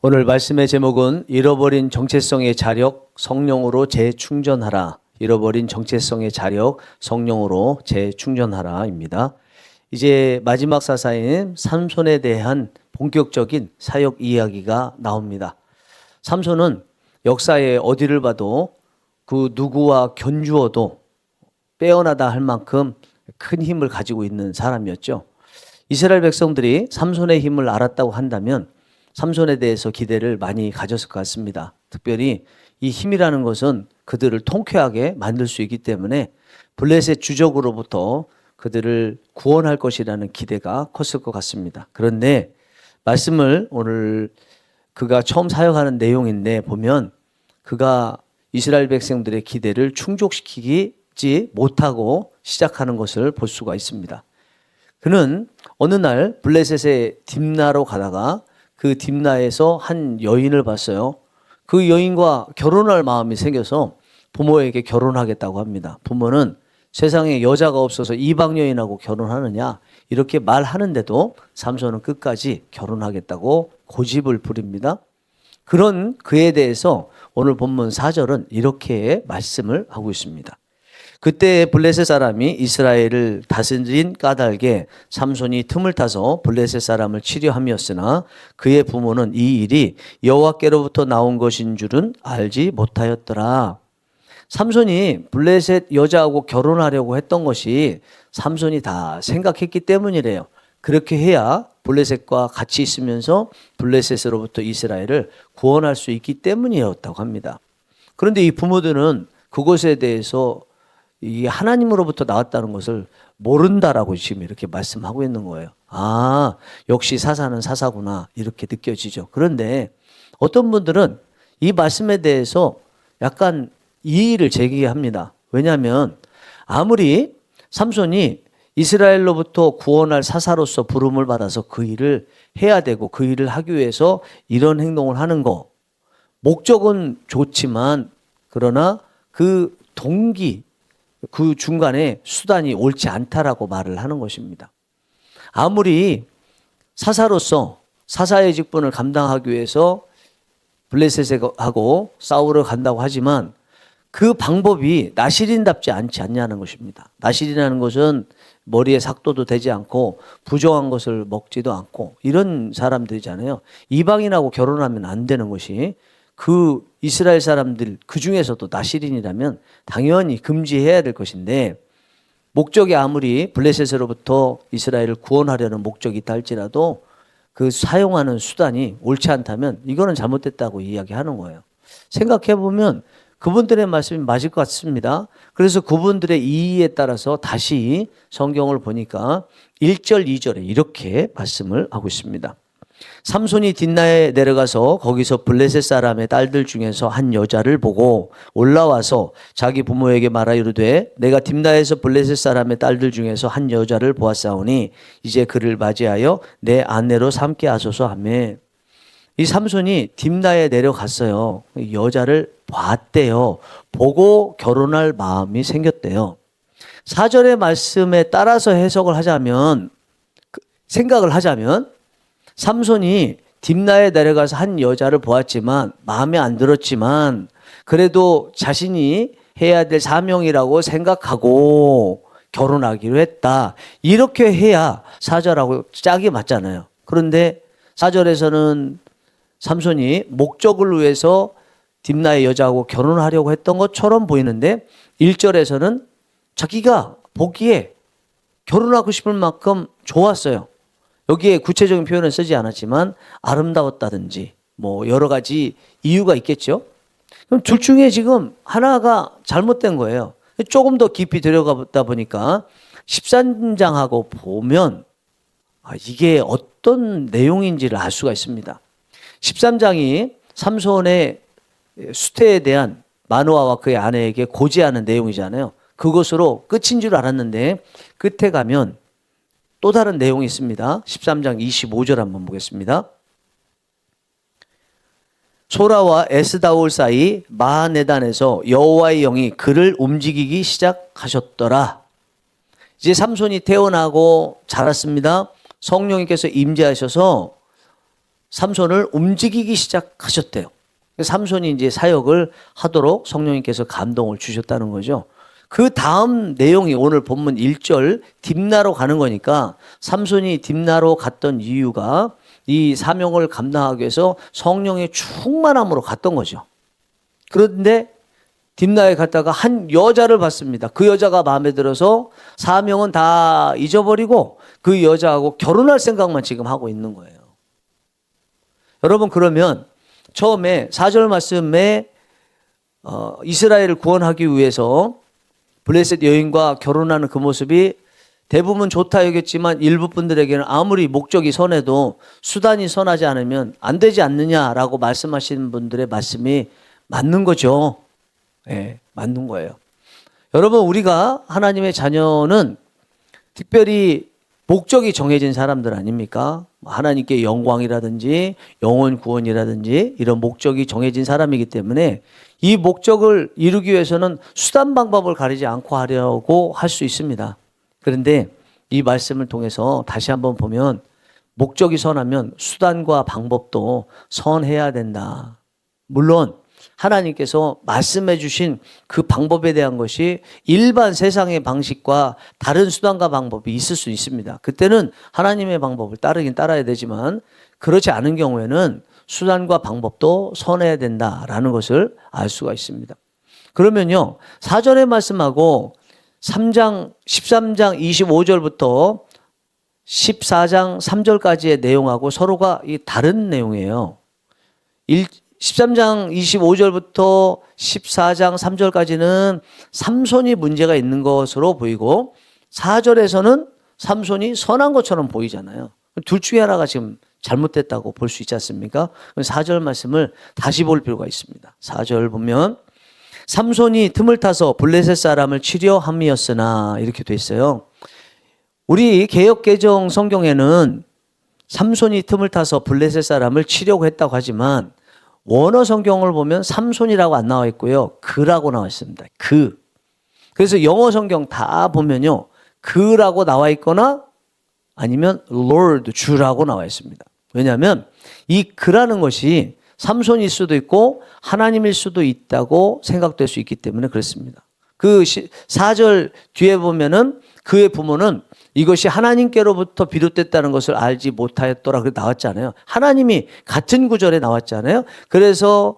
오늘 말씀의 제목은 잃어버린 정체성의 자력 성령으로 재충전하라. 잃어버린 정체성의 자력 성령으로 재충전하라입니다. 이제 마지막 사사인 삼손에 대한 본격적인 사역 이야기가 나옵니다. 삼손은 역사에 어디를 봐도 그 누구와 견주어도 빼어나다 할 만큼 큰 힘을 가지고 있는 사람이었죠. 이스라엘 백성들이 삼손의 힘을 알았다고 한다면 삼손에 대해서 기대를 많이 가졌을 것 같습니다. 특별히 이 힘이라는 것은 그들을 통쾌하게 만들 수 있기 때문에 블레셋 주적으로부터 그들을 구원할 것이라는 기대가 컸을 것 같습니다. 그런데 말씀을 오늘 그가 처음 사역하는 내용인데 보면 그가 이스라엘 백성들의 기대를 충족시키지 못하고 시작하는 것을 볼 수가 있습니다. 그는 어느 날 블레셋의 딥나로 가다가 그 딥나에서 한 여인을 봤어요. 그 여인과 결혼할 마음이 생겨서 부모에게 결혼하겠다고 합니다. 부모는 세상에 여자가 없어서 이방 여인하고 결혼하느냐 이렇게 말하는데도 삼손은 끝까지 결혼하겠다고 고집을 부립니다. 그런 그에 대해서 오늘 본문 4절은 이렇게 말씀을 하고 있습니다. 그때 블레셋 사람이 이스라엘을 다스린 까닭에 삼손이 틈을 타서 블레셋 사람을 치료함이었으나 그의 부모는 이 일이 여호와께로부터 나온 것인 줄은 알지 못하였더라. 삼손이 블레셋 여자하고 결혼하려고 했던 것이 삼손이 다 생각했기 때문이래요. 그렇게 해야 블레셋과 같이 있으면서 블레셋으로부터 이스라엘을 구원할 수 있기 때문이었다고 합니다. 그런데 이 부모들은 그것에 대해서 이 하나님으로부터 나왔다는 것을 모른다라고 지금 이렇게 말씀하고 있는 거예요. 아, 역시 사사는 사사구나. 이렇게 느껴지죠. 그런데 어떤 분들은 이 말씀에 대해서 약간 이의를 제기합니다. 왜냐하면 아무리 삼손이 이스라엘로부터 구원할 사사로서 부름을 받아서 그 일을 해야 되고 그 일을 하기 위해서 이런 행동을 하는 거 목적은 좋지만 그러나 그 동기 그 중간에 수단이 옳지 않다라고 말을 하는 것입니다. 아무리 사사로서 사사의 직분을 감당하기 위해서 블레셋하고 싸우러 간다고 하지만 그 방법이 나시린답지 않지 않냐는 것입니다. 나시린이라는 것은 머리에 삭도도 되지 않고 부정한 것을 먹지도 않고 이런 사람들이잖아요. 이방인하고 결혼하면 안 되는 것이 그 이스라엘 사람들 그 중에서도 나시린이라면 당연히 금지해야 될 것인데 목적이 아무리 블레셋으로부터 이스라엘을 구원하려는 목적이 있다 할지라도 그 사용하는 수단이 옳지 않다면 이거는 잘못됐다고 이야기하는 거예요. 생각해 보면 그분들의 말씀이 맞을 것 같습니다. 그래서 그분들의 이의에 따라서 다시 성경을 보니까 1절, 2절에 이렇게 말씀을 하고 있습니다. 삼손이 뒷나에 내려가서 거기서 블레셋 사람의 딸들 중에서 한 여자를 보고 올라와서 자기 부모에게 말하 이르되 내가 뒷나에서 블레셋 사람의 딸들 중에서 한 여자를 보았사오니 이제 그를 맞이하여 내 아내로 삼게 하소서 하며 이 삼손이 딥나에 내려갔어요. 여자를 봤대요. 보고 결혼할 마음이 생겼대요. 사절의 말씀에 따라서 해석을 하자면, 그 생각을 하자면, 삼손이 딥나에 내려가서 한 여자를 보았지만, 마음에 안 들었지만, 그래도 자신이 해야 될 사명이라고 생각하고 결혼하기로 했다. 이렇게 해야 사절하고 짝이 맞잖아요. 그런데 사절에서는 삼손이 목적을 위해서 딥나의 여자하고 결혼하려고 했던 것처럼 보이는데 1절에서는 자기가 보기에 결혼하고 싶을 만큼 좋았어요. 여기에 구체적인 표현은 쓰지 않았지만 아름다웠다든지 뭐 여러 가지 이유가 있겠죠. 그럼 둘 중에 지금 하나가 잘못된 거예요. 조금 더 깊이 들어가다 보니까 13장하고 보면 아, 이게 어떤 내용인지를 알 수가 있습니다. 13장이 삼손의 수태에 대한 마노아와 그의 아내에게 고지하는 내용이잖아요. 그것으로 끝인 줄 알았는데 끝에 가면 또 다른 내용이 있습니다. 13장 25절 한번 보겠습니다. 소라와 에스다올 사이 마하네단에서 여호와의 영이 그를 움직이기 시작하셨더라. 이제 삼손이 태어나고 자랐습니다. 성령님께서 임재하셔서 삼손을 움직이기 시작하셨대요. 삼손이 이제 사역을 하도록 성령님께서 감동을 주셨다는 거죠. 그 다음 내용이 오늘 본문 1절 딥나로 가는 거니까 삼손이 딥나로 갔던 이유가 이 사명을 감당하기 위해서 성령의 충만함으로 갔던 거죠. 그런데 딥나에 갔다가 한 여자를 봤습니다. 그 여자가 마음에 들어서 사명은 다 잊어버리고 그 여자하고 결혼할 생각만 지금 하고 있는 거예요. 여러분 그러면 처음에 4절 말씀에 어, 이스라엘을 구원하기 위해서 블레셋 여인과 결혼하는 그 모습이 대부분 좋다 여겼지만 일부 분들에게는 아무리 목적이 선해도 수단이 선하지 않으면 안 되지 않느냐라고 말씀하시는 분들의 말씀이 맞는 거죠. 예, 맞는 거예요. 여러분 우리가 하나님의 자녀는 특별히 목적이 정해진 사람들 아닙니까? 하나님께 영광이라든지 영혼 구원이라든지 이런 목적이 정해진 사람이기 때문에 이 목적을 이루기 위해서는 수단 방법을 가리지 않고 하려고 할 수 있습니다. 그런데 이 말씀을 통해서 다시 한번 보면 목적이 선하면 수단과 방법도 선해야 된다. 물론 하나님께서 말씀해 주신 그 방법에 대한 것이 일반 세상의 방식과 다른 수단과 방법이 있을 수 있습니다. 그때는 하나님의 방법을 따르긴 따라야 되지만 그렇지 않은 경우에는 수단과 방법도 선해야 된다라는 것을 알 수가 있습니다. 그러면요. 사전의 말씀하고 3장 13장 25절부터 14장 3절까지의 내용하고 서로가 이 다른 내용이에요. 13장 25절부터 14장 3절까지는 삼손이 문제가 있는 것으로 보이고 4절에서는 삼손이 선한 것처럼 보이잖아요. 둘 중에 하나가 지금 잘못됐다고 볼 수 있지 않습니까? 4절 말씀을 다시 볼 필요가 있습니다. 4절 보면 삼손이 틈을 타서 블레셋 사람을 치려 함이었으나 이렇게 돼 있어요. 우리 개혁 개정 성경에는 삼손이 틈을 타서 블레셋 사람을 치려고 했다고 하지만 원어 성경을 보면 삼손이라고 안 나와 있고요. 그라고 나와 있습니다. 그. 그래서 영어 성경 다 보면요. 그라고 나와 있거나 아니면 Lord, 주라고 나와 있습니다. 왜냐하면 이 그라는 것이 삼손일 수도 있고 하나님일 수도 있다고 생각될 수 있기 때문에 그렇습니다. 그 4절 뒤에 보면은 그의 부모는 이것이 하나님께로부터 비롯됐다는 것을 알지 못하였더라. 그 나왔잖아요. 하나님이 같은 구절에 나왔잖아요. 그래서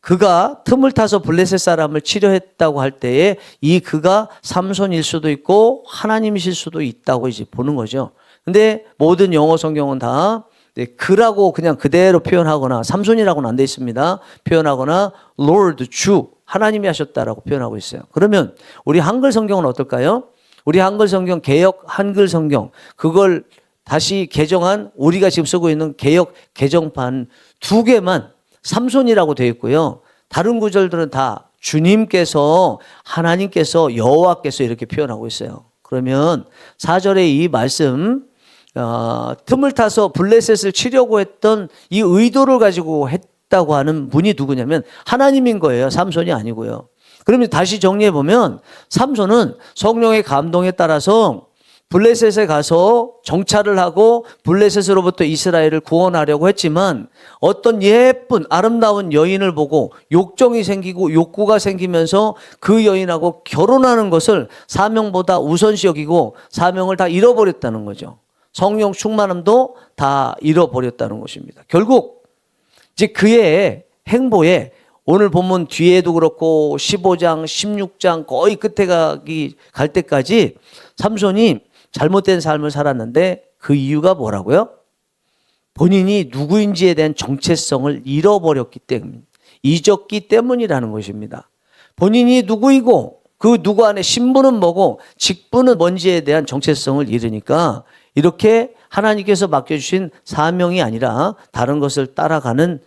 그가 틈을 타서 블레셋 사람을 치료했다고 할 때에 이 그가 삼손일 수도 있고 하나님이실 수도 있다고 이제 보는 거죠. 근데 모든 영어 성경은 다 네, 그라고 그냥 그대로 표현하거나 삼손이라고는 안 돼 있습니다. 표현하거나 Lord 주 하나님이 하셨다라고 표현하고 있어요. 그러면 우리 한글 성경은 어떨까요? 우리 한글 성경 개혁 한글 성경 그걸 다시 개정한 우리가 지금 쓰고 있는 개혁 개정판 두 개만 삼손이라고 되어 있고요. 다른 구절들은 다 주님께서 하나님께서 여호와께서 이렇게 표현하고 있어요. 그러면 4절의 이 말씀 어, 틈을 타서 블레셋을 치려고 했던 이 의도를 가지고 했다고 하는 분이 누구냐면 하나님인 거예요. 삼손이 아니고요. 그러면 다시 정리해 보면 삼손은 성령의 감동에 따라서 블레셋에 가서 정찰을 하고 블레셋으로부터 이스라엘을 구원하려고 했지만 어떤 예쁜 아름다운 여인을 보고 욕정이 생기고 욕구가 생기면서 그 여인하고 결혼하는 것을 사명보다 우선시 여기고 사명을 다 잃어버렸다는 거죠. 성령 충만함도 다 잃어버렸다는 것입니다. 결국 이제 그의 행보에 오늘 본문 뒤에도 그렇고 15장, 16장 거의 끝에 가기 갈 때까지 삼손이 잘못된 삶을 살았는데 그 이유가 뭐라고요? 본인이 누구인지에 대한 정체성을 잃어버렸기 때문, 잊었기 때문이라는 것입니다. 본인이 누구이고 그 누구 안에 신분은 뭐고 직분은 뭔지에 대한 정체성을 잃으니까 이렇게 하나님께서 맡겨주신 사명이 아니라 다른 것을 따라가는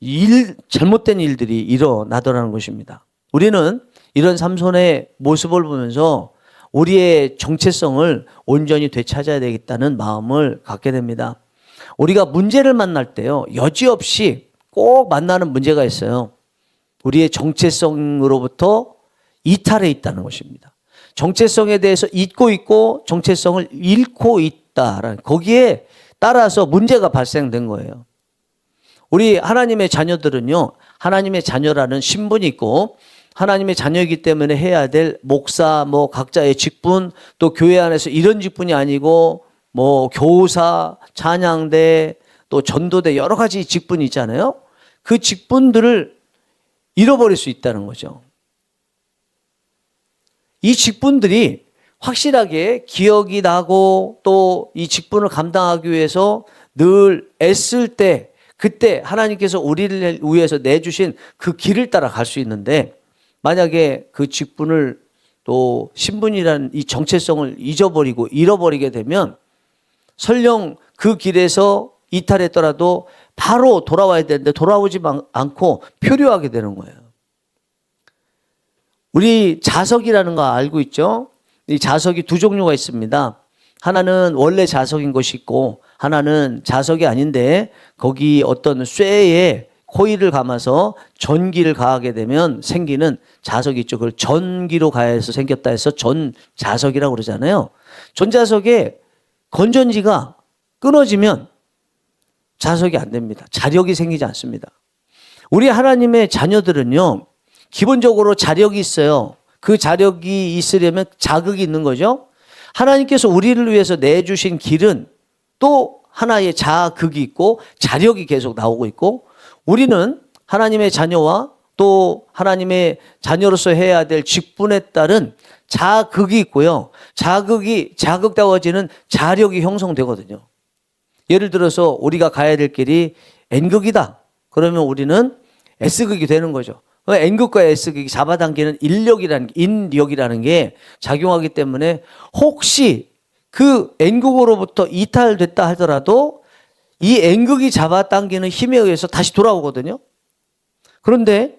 일, 잘못된 일들이 일어나더라는 것입니다. 우리는 이런 삼손의 모습을 보면서 우리의 정체성을 온전히 되찾아야 되겠다는 마음을 갖게 됩니다. 우리가 문제를 만날 때요, 여지없이 꼭 만나는 문제가 있어요. 우리의 정체성으로부터 이탈해 있다는 것입니다. 정체성에 대해서 잊고 있고 정체성을 잃고 있다라는 거기에 따라서 문제가 발생된 거예요. 우리 하나님의 자녀들은요, 하나님의 자녀라는 신분이 있고, 하나님의 자녀이기 때문에 해야 될 목사, 뭐 각자의 직분, 또 교회 안에서 이런 직분이 아니고, 뭐 교사, 찬양대, 또 전도대 여러 가지 직분이 있잖아요. 그 직분들을 잃어버릴 수 있다는 거죠. 이 직분들이 확실하게 기억이 나고 또 이 직분을 감당하기 위해서 늘 애쓸 때 그때 하나님께서 우리를 위해서 내주신 그 길을 따라 갈 수 있는데 만약에 그 직분을 또 신분이라는 이 정체성을 잊어버리고 잃어버리게 되면 설령 그 길에서 이탈했더라도 바로 돌아와야 되는데 돌아오지 않고 표류하게 되는 거예요. 우리 자석이라는 거 알고 있죠? 이 자석이 두 종류가 있습니다. 하나는 원래 자석인 것이 있고 하나는 자석이 아닌데 거기 어떤 쇠에 코일을 감아서 전기를 가하게 되면 생기는 자석이 있죠. 그걸 전기로 가해서 생겼다 해서 전자석이라고 그러잖아요. 전자석에 건전지가 끊어지면 자석이 안 됩니다. 자력이 생기지 않습니다. 우리 하나님의 자녀들은요, 기본적으로 자력이 있어요. 그 자력이 있으려면 자극이 있는 거죠. 하나님께서 우리를 위해서 내주신 길은 또 하나의 자극이 있고 자력이 계속 나오고 있고 우리는 하나님의 자녀와 또 하나님의 자녀로서 해야 될 직분에 따른 자극이 있고요. 자극이 자극다워지는 자력이 형성되거든요. 예를 들어서 우리가 가야 될 길이 N극이다. 그러면 우리는 S극이 되는 거죠. N극과 S극이 잡아당기는 인력이라는 인력이라는 게 작용하기 때문에 혹시 그 N극으로부터 이탈됐다 하더라도 이 N극이 잡아당기는 힘에 의해서 다시 돌아오거든요. 그런데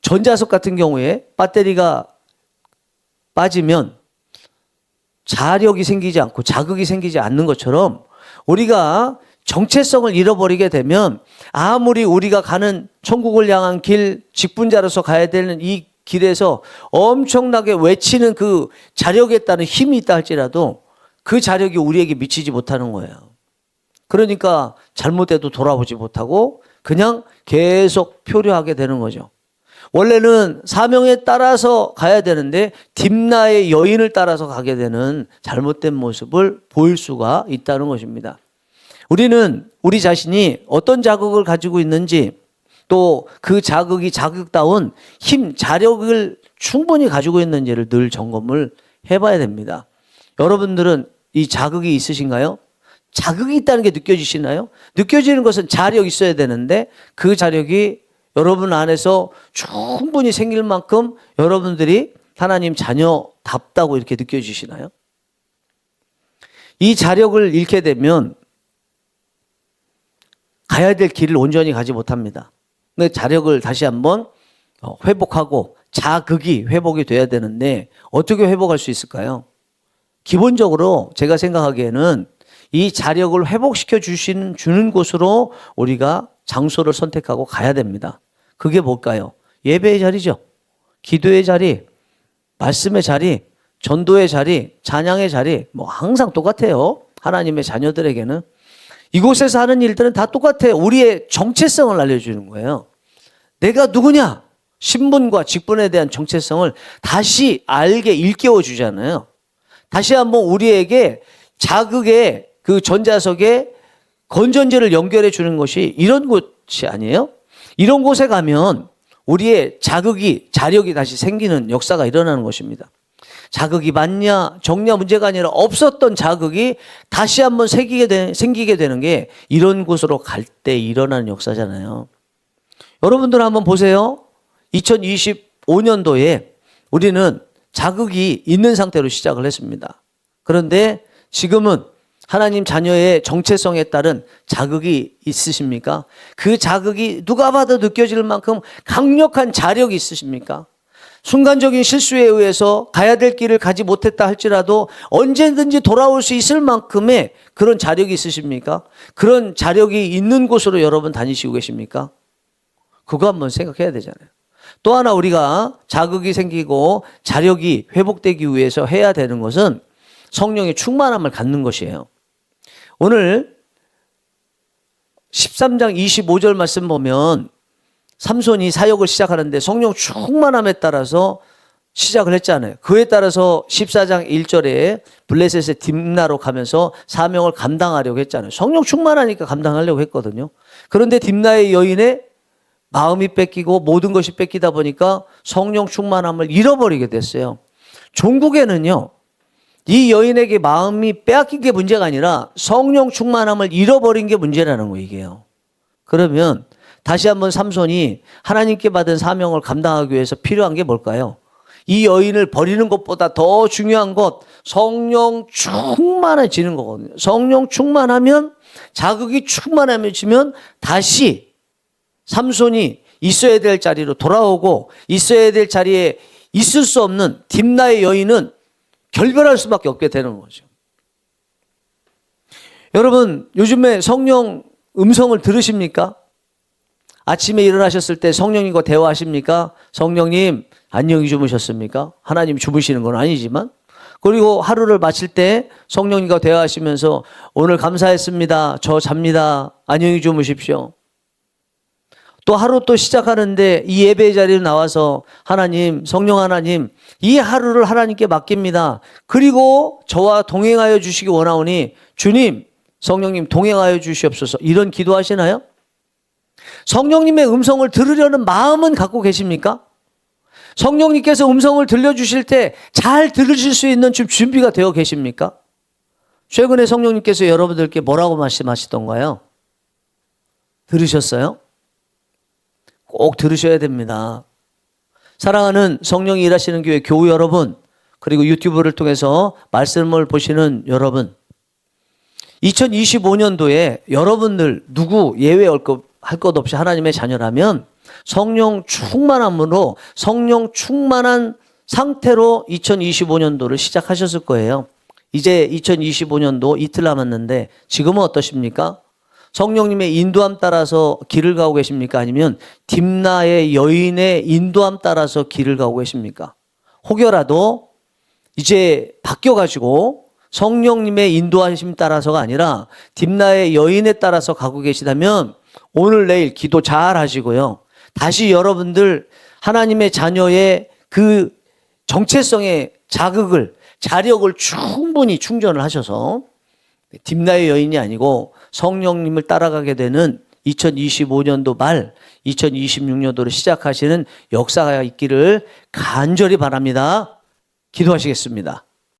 전자석 같은 경우에 배터리가 빠지면 자력이 생기지 않고 자극이 생기지 않는 것처럼 우리가 정체성을 잃어버리게 되면 아무리 우리가 가는 천국을 향한 길 직분자로서 가야 되는 이 길에서 엄청나게 외치는 그 자력에 따른 힘이 있다 할지라도 그 자력이 우리에게 미치지 못하는 거예요. 그러니까 잘못돼도 돌아보지 못하고 그냥 계속 표류하게 되는 거죠. 원래는 사명에 따라서 가야 되는데 딥나의 여인을 따라서 가게 되는 잘못된 모습을 보일 수가 있다는 것입니다. 우리는 우리 자신이 어떤 자극을 가지고 있는지 또 그 자극이 자극다운 힘, 자력을 충분히 가지고 있는지를 늘 점검을 해봐야 됩니다. 여러분들은 이 자극이 있으신가요? 자극이 있다는 게 느껴지시나요? 느껴지는 것은 자력이 있어야 되는데 그 자력이 여러분 안에서 충분히 생길 만큼 여러분들이 하나님 자녀답다고 이렇게 느껴지시나요? 이 자력을 잃게 되면 가야 될 길을 온전히 가지 못합니다. 근데 자력을 다시 한번 어, 회복하고 자극이 회복이 돼야 되는데 어떻게 회복할 수 있을까요? 기본적으로 제가 생각하기에는 이 자력을 회복시켜 주시는 주는 곳으로 우리가 장소를 선택하고 가야 됩니다. 그게 뭘까요? 예배의 자리죠. 기도의 자리, 말씀의 자리, 전도의 자리, 찬양의 자리, 뭐 항상 똑같아요. 하나님의 자녀들에게는. 이곳에서 하는 일들은 다 똑같아요. 우리의 정체성을 알려주는 거예요. 내가 누구냐? 신분과 직분에 대한 정체성을 다시 알게 일깨워 주잖아요. 다시 한번 우리에게 자극의 그 전자석에 건전지를 연결해 주는 것이 이런 곳이 아니에요? 이런 곳에 가면 우리의 자극이, 자력이 다시 생기는 역사가 일어나는 것입니다. 자극이 많냐, 적냐 문제가 아니라 없었던 자극이 다시 한번 생기게, 되, 생기게 되는 게 이런 곳으로 갈 때 일어나는 역사잖아요. 여러분들 한번 보세요. 2025년도에 우리는 자극이 있는 상태로 시작을 했습니다. 그런데 지금은 하나님 자녀의 정체성에 따른 자극이 있으십니까? 그 자극이 누가 봐도 느껴질 만큼 강력한 자력이 있으십니까? 순간적인 실수에 의해서 가야 될 길을 가지 못했다 할지라도 언제든지 돌아올 수 있을 만큼의 그런 자력이 있으십니까? 그런 자력이 있는 곳으로 여러분 다니시고 계십니까? 그거 한번 생각해야 되잖아요. 또 하나 우리가 자극이 생기고 자력이 회복되기 위해서 해야 되는 것은 성령의 충만함을 갖는 것이에요. 오늘 13장 25절 말씀 보면 삼손이 사역을 시작하는데 성령 충만함에 따라서 시작을 했잖아요. 그에 따라서 14장 1절에 블레셋의 딥나로 가면서 사명을 감당하려고 했잖아요. 성령 충만하니까 감당하려고 했거든요. 그런데 딥나의 여인의 마음이 뺏기고 모든 것이 뺏기다 보니까 성령 충만함을 잃어버리게 됐어요. 종국에는요, 이 여인에게 마음이 빼앗긴 게 문제가 아니라 성령 충만함을 잃어버린 게 문제라는 거 이게요. 그러면 다시 한번 삼손이 하나님께 받은 사명을 감당하기 위해서 필요한 게 뭘까요? 이 여인을 버리는 것보다 더 중요한 것 성령 충만해지는 거거든요. 성령 충만하면 자극이 충만해지면 다시 삼손이 있어야 될 자리로 돌아오고 있어야 될 자리에 있을 수 없는 딥나의 여인은 결별할 수밖에 없게 되는 거죠. 여러분, 요즘에 성령 음성을 들으십니까? 아침에 일어나셨을 때 성령님과 대화하십니까? 성령님, 안녕히 주무셨습니까? 하나님 주무시는 건 아니지만. 그리고 하루를 마칠 때 성령님과 대화하시면서 오늘 감사했습니다. 저 잡니다. 안녕히 주무십시오. 또 하루 또 시작하는데 이 예배 자리에 나와서 하나님, 성령 하나님, 이 하루를 하나님께 맡깁니다. 그리고 저와 동행하여 주시기 원하오니 주님, 성령님 동행하여 주시옵소서. 이런 기도하시나요? 성령님의 음성을 들으려는 마음은 갖고 계십니까? 성령님께서 음성을 들려주실 때 잘 들으실 수 있는 좀 준비가 되어 계십니까? 최근에 성령님께서 여러분들께 뭐라고 말씀하시던가요? 들으셨어요? 꼭 들으셔야 됩니다. 사랑하는 성령이 일하시는 교회 교우 여러분, 그리고 유튜브를 통해서 말씀을 보시는 여러분, 2025년도에 여러분들 누구 예외할 것, 없이 하나님의 자녀라면 성령 충만함으로 성령 충만한 상태로 2025년도를 시작하셨을 거예요. 이제 2025년도 이틀 남았는데 지금은 어떠십니까? 성령님의 인도함 따라서 길을 가고 계십니까? 아니면 딥나의 여인의 인도함 따라서 길을 가고 계십니까? 혹여라도 이제 바뀌어가지고 성령님의 인도하심 따라서가 아니라 딥나의 여인에 따라서 가고 계시다면 오늘 내일 기도 잘 하시고요. 다시 여러분들 하나님의 자녀의 그 정체성의 자극을 자력을 충분히 충전을 하셔서 딥나의 여인이 아니고 성령님을 따라가게 되는 2025년도 말 2026년도를 시작하시는 역사가 있기를 간절히 바랍니다. 기도하시겠습니다.